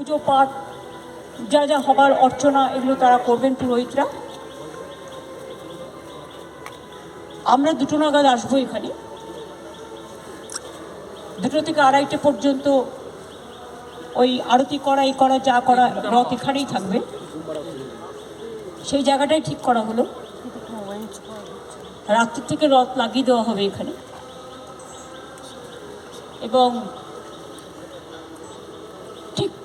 পুজো পাঠ, যা যা হবার অর্চনা এগুলো তারা করবেন পুরোহিতরা। আমরা দুটো নাগাদ আসব এখানে। দুটো থেকে আড়াইটে পর্যন্ত ওই আরতি করা, এই করা, যা করা রথ এখানেই থাকবে। সেই জায়গাটাই ঠিক করা হলো। রাত্রি থেকে রথ লাগিয়ে দেওয়া হবে এখানে। এবং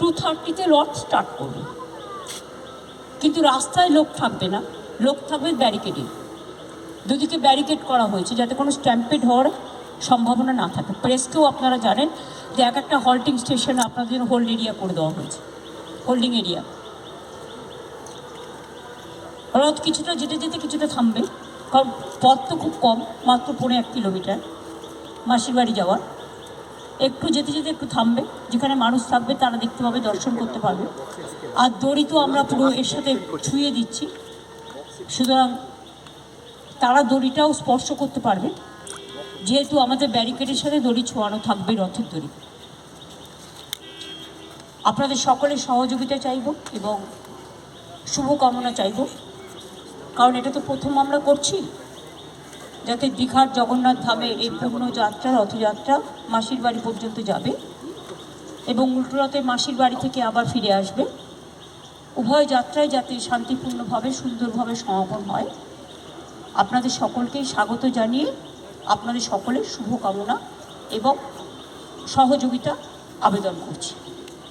টু থার্টিতে রথ স্টার্ট করবে। কিন্তু রাস্তায় লোক থাকবে না। লোক থাকবে ব্যারিকেডে দুদিকে ব্যারিকেড করা হয়েছে যাতে কোনো স্ট্যাম্পেড হওয়ার সম্ভাবনা না থাকে। প্রেসকেও আপনারা জানেন যে এক একটা হল্টিং স্টেশন আপনাদের জন্য হোল্ড এরিয়া করে দেওয়া হয়েছে। হোল্ডিং এরিয়া রথ কিছুটা যেতে যেতে কিছুটা থামবে। কারণ পথ তো খুব কম, মাত্র পৌনে এক কিলোমিটার। মাসির বাড়ি যাওয়ার। একটু যেতে যেতে একটু থামবে। যেখানে মানুষ থাকবে, তারা দেখতে পাবে, দর্শন করতে পারবে। আর দড়ি তো আমরা পুরো এর সাথে ছুঁয়ে দিচ্ছি। সুতরাং তারা দড়িটাও স্পর্শ করতে পারবে। যেহেতু আমাদের ব্যারিকেডের সাথে দড়ি ছোঁয়ানো থাকবে, রথের দড়ি। আপনাদের সকলের সহযোগিতা চাইব এবং শুভকামনা চাইব। কারণ এটা তো প্রথম আমরা করছি। যাতে দীঘার জগন্নাথ ধামের এই পূর্ণ যাত্রা রথযাত্রা মাসির বাড়ি পর্যন্ত যাবে এবং উল্টোরথে মাসির বাড়ি থেকে আবার ফিরে আসবে। উভয় যাত্রায় যাতে শান্তিপূর্ণভাবে, সুন্দরভাবে সমাপন হয়। আপনাদের সকলকেই স্বাগত জানিয়ে আপনাদের সকলের শুভকামনা এবং সহযোগিতা আবেদন করছি।